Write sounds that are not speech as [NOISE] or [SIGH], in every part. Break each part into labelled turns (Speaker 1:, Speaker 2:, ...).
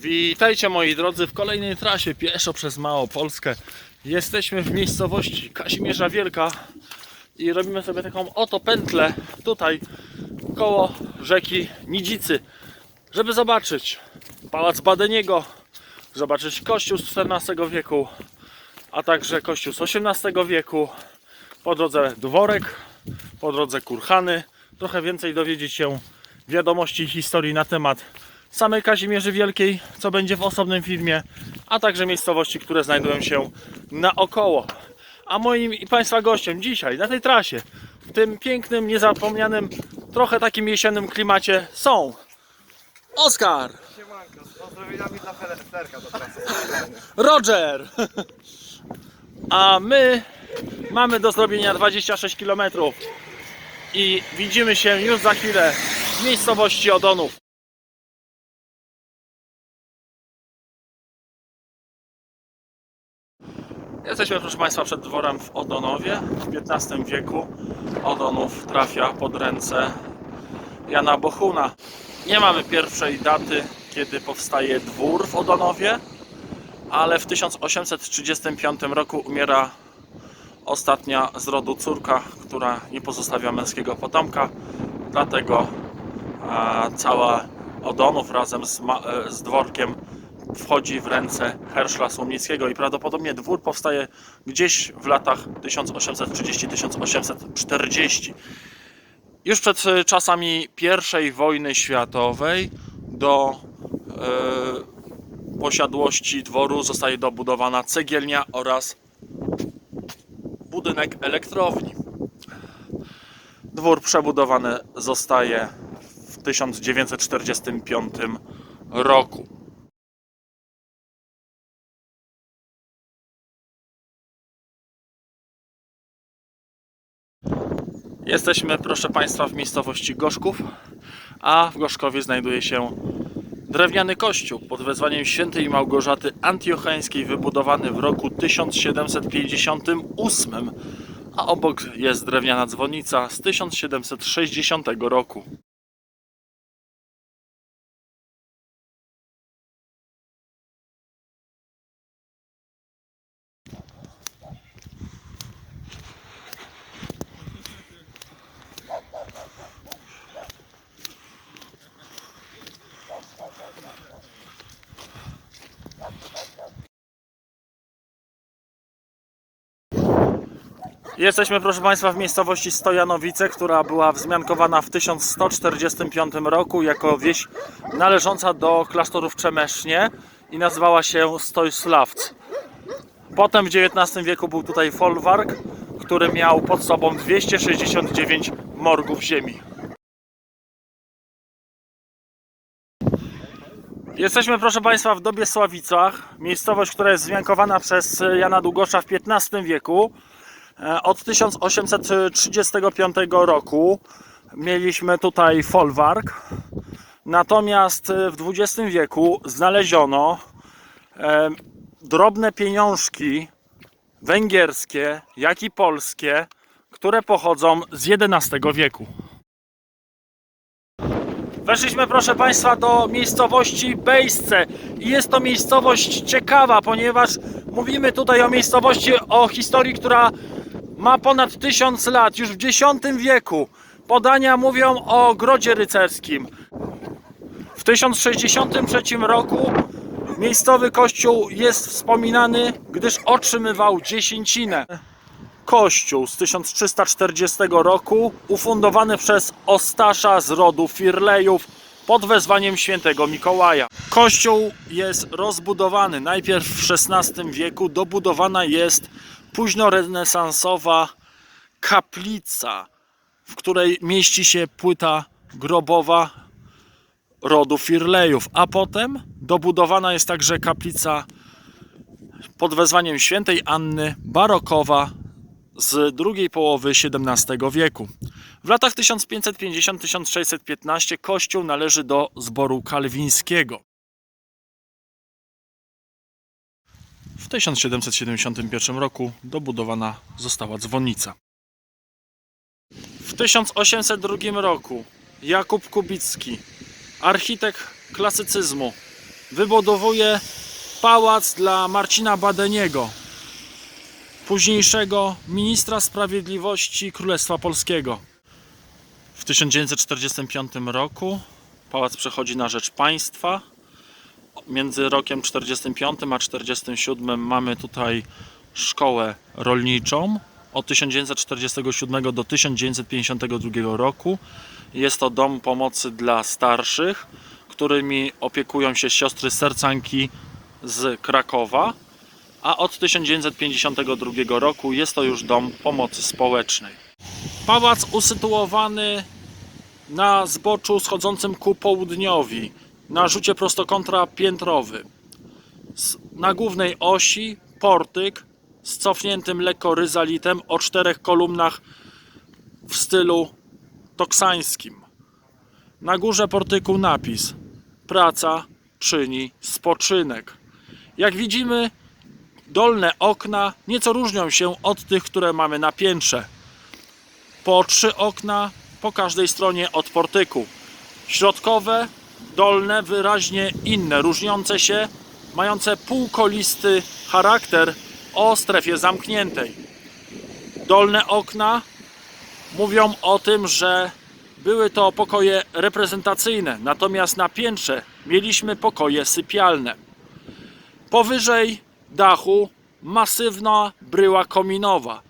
Speaker 1: Witajcie moi drodzy w kolejnej trasie pieszo przez Małopolskę. Jesteśmy w miejscowości Kazimierza Wielka i robimy sobie taką oto pętlę tutaj koło rzeki Nidzicy, żeby zobaczyć Pałac Badeniego, zobaczyć kościół z XIV wieku, a także kościół z XVIII wieku, po drodze dworek, po drodze kurhany, trochę więcej dowiedzieć się wiadomości i historii na temat samej Kazimierzy Wielkiej, co będzie w osobnym filmie, a także miejscowości, które znajdują się naokoło. A moim i Państwa gościem dzisiaj na tej trasie, w tym pięknym, niezapomnianym, trochę takim jesiennym klimacie są Oskar. Roger, [LAUGHS] a my mamy do zrobienia 26 km i widzimy się już za chwilę w miejscowości Odonów. Jesteśmy, proszę Państwa, przed dworem w Odonowie. W XV wieku Odonów trafia pod ręce Jana Bohuna. Nie mamy pierwszej daty, kiedy powstaje dwór w Odonowie, ale w 1835 roku umiera ostatnia z rodu córka, która nie pozostawia męskiego potomka. Dlatego cała Odonów razem z, e, z dworkiem wchodzi w ręce Herszla Słomnickiego i prawdopodobnie dwór powstaje gdzieś w latach 1830-1840. Już przed e, czasami I wojny światowej do e, posiadłości dworu zostaje dobudowana cegielnia oraz budynek elektrowni. Dwór przebudowany zostaje w 1945 roku. Jesteśmy, proszę Państwa, w miejscowości Gorzków, a w Gorzkowie znajduje się drewniany kościół pod wezwaniem świętej Małgorzaty Antiocheńskiej, wybudowany w roku 1758, a obok jest drewniana dzwonnica z 1760 roku. Jesteśmy, proszę Państwa, w miejscowości Stojanowice, która była wzmiankowana w 1145 roku jako wieś należąca do klasztorów Czemesznie i nazywała się Stojslavc. Potem w XIX wieku był tutaj folwark, który miał pod sobą 269 morgów ziemi. Jesteśmy, proszę Państwa, w Dobiesławicach, miejscowość, która jest wzmiankowana przez Jana Długosza w XV wieku. E, Od 1835 roku mieliśmy tutaj folwark, natomiast e, w XX wieku znaleziono e, drobne pieniążki węgierskie, jak i polskie, które pochodzą z XI wieku. Weszliśmy, proszę Państwa, do miejscowości Bejsce i jest to miejscowość ciekawa, ponieważ mówimy tutaj o miejscowości, o historii, która ma ponad tysiąc lat, już w X wieku. Podania mówią o grodzie rycerskim. W 1063 roku miejscowy kościół jest wspominany, gdyż otrzymywał dziesięcinę. Kościół z 1340 roku, ufundowany przez Ostasza z rodu Firlejów pod wezwaniem świętego Mikołaja. Kościół jest rozbudowany. Najpierw w XVI wieku dobudowana jest późnorenesansowa kaplica, w której mieści się płyta grobowa rodu Firlejów, a potem dobudowana jest także kaplica pod wezwaniem świętej Anny barokowa z drugiej połowy XVII wieku. W latach 1550-1615 kościół należy do zboru kalwińskiego. W 1771 roku dobudowana została dzwonnica. W 1802 roku Jakub Kubicki, architekt klasycyzmu, wybudowuje pałac dla Marcina Badeniego, późniejszego ministra sprawiedliwości Królestwa Polskiego. W 1945 roku pałac przechodzi na rzecz państwa. Między rokiem 45 a 47 mamy tutaj szkołę rolniczą. Od 1947 do 1952 roku jest to dom pomocy dla starszych, którymi opiekują się siostry sercanki z Krakowa. A od 1952 roku jest to już dom pomocy społecznej. Pałac usytuowany na zboczu schodzącym ku południowi, na rzucie prostokąta piętrowy. Na głównej osi portyk z cofniętym lekko ryzalitem o czterech kolumnach w stylu toksańskim. Na górze portyku napis Praca czyni spoczynek. Jak widzimy, dolne okna nieco różnią się od tych, które mamy na piętrze po trzy okna po każdej stronie od portyku. Środkowe, dolne, wyraźnie inne, różniące się, mające półkolisty charakter o strefie zamkniętej. Dolne okna mówią o tym, że były to pokoje reprezentacyjne, natomiast na piętrze mieliśmy pokoje sypialne. Powyżej dachu masywna bryła kominowa,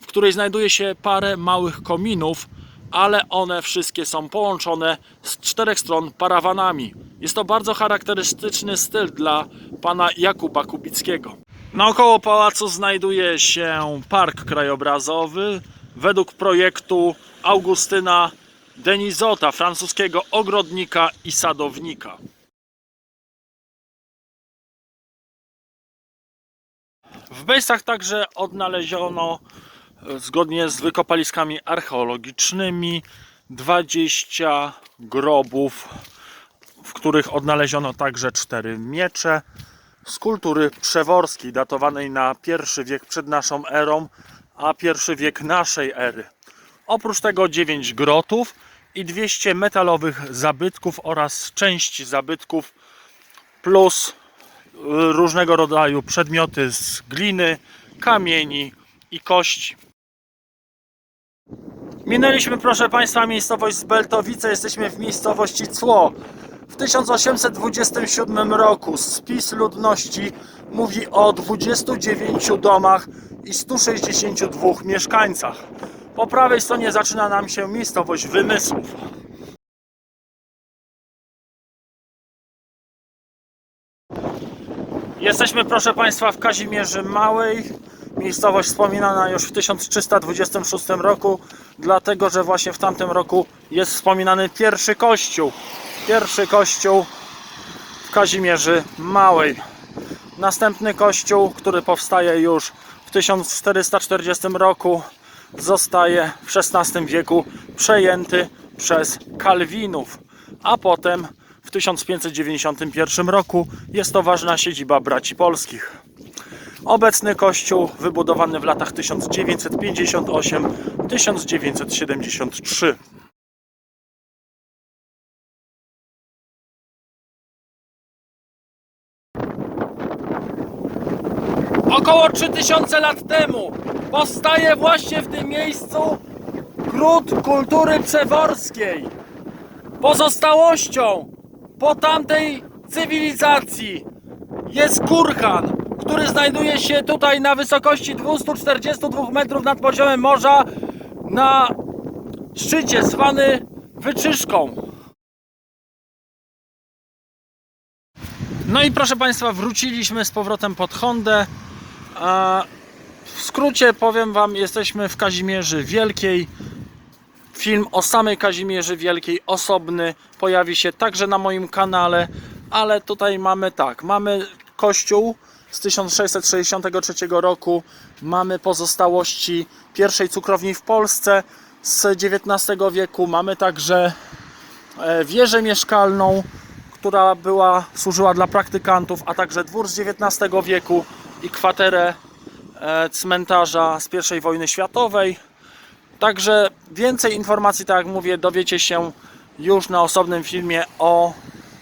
Speaker 1: w której znajduje się parę małych kominów, ale one wszystkie są połączone z czterech stron parawanami. Jest to bardzo charakterystyczny styl dla pana Jakuba Kubickiego. Naokoło pałacu znajduje się park krajobrazowy według projektu Augustyna Denizota, francuskiego ogrodnika i sadownika. W Bejsach także odnaleziono, e, zgodnie z wykopaliskami archeologicznymi, 20 grobów, w których odnaleziono także cztery miecze z kultury przeworskiej, datowanej na pierwszy wiek przed naszą erą, a pierwszy wiek naszej ery. Oprócz tego 9 grotów i 200 metalowych zabytków oraz części zabytków plus różnego rodzaju przedmioty z gliny, kamieni i kości. Minęliśmy, proszę Państwa, miejscowość Zbeltowice. Jesteśmy w miejscowości Cło. W 1827 roku spis ludności mówi o 29 domach i 162 mieszkańcach. Po prawej stronie zaczyna nam się miejscowość Wymysłów. Jesteśmy, proszę Państwa, w Kazimierzy Małej. Miejscowość wspominana już w 1326 roku, dlatego że właśnie w tamtym roku jest wspominany pierwszy kościół. Pierwszy kościół w Kazimierzy Małej. Następny kościół, który powstaje już w 1440 roku, zostaje w XVI wieku przejęty przez Kalwinów, a potem 1591 roku jest to ważna siedziba braci polskich. Obecny kościół wybudowany w latach 1958-1973. Około 3000 lat temu powstaje właśnie w tym miejscu gród kultury przeworskiej. Pozostałością po tamtej cywilizacji jest kurhan, który znajduje się tutaj na wysokości 242 metrów nad poziomem morza na szczycie zwany Wyczyszką. No i proszę Państwa, wróciliśmy z powrotem pod Hondę. W skrócie powiem Wam, jesteśmy w Kazimierzy Wielkiej. Film o samej Kazimierzy Wielkiej, osobny, pojawi się także na moim kanale, ale tutaj mamy tak, mamy kościół z 1663 roku, mamy pozostałości pierwszej cukrowni w Polsce z XIX wieku, mamy także e, wieżę mieszkalną, która była, służyła dla praktykantów, a także dwór z XIX wieku i kwaterę e, cmentarza z I wojny światowej. Także więcej informacji, tak jak mówię, dowiecie się już na osobnym filmie o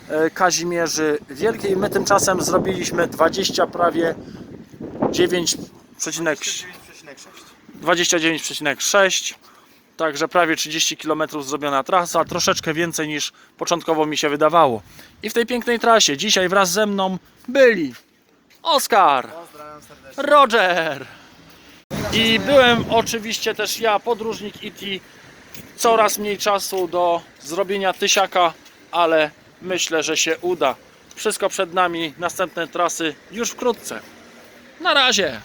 Speaker 1: e, Kazimierzy Wielkiej. My tymczasem zrobiliśmy 20 prawie 9,6
Speaker 2: 9,6.
Speaker 1: 29,6 Także prawie 30 km zrobiona trasa, troszeczkę więcej niż początkowo mi się wydawało. I w tej pięknej trasie dzisiaj wraz ze mną byli Oskar. Roger i byłem oczywiście też ja, podróżnik IT. Coraz mniej czasu do zrobienia tysiaka, ale myślę, że się uda. Wszystko przed nami, następne trasy już wkrótce. Na razie!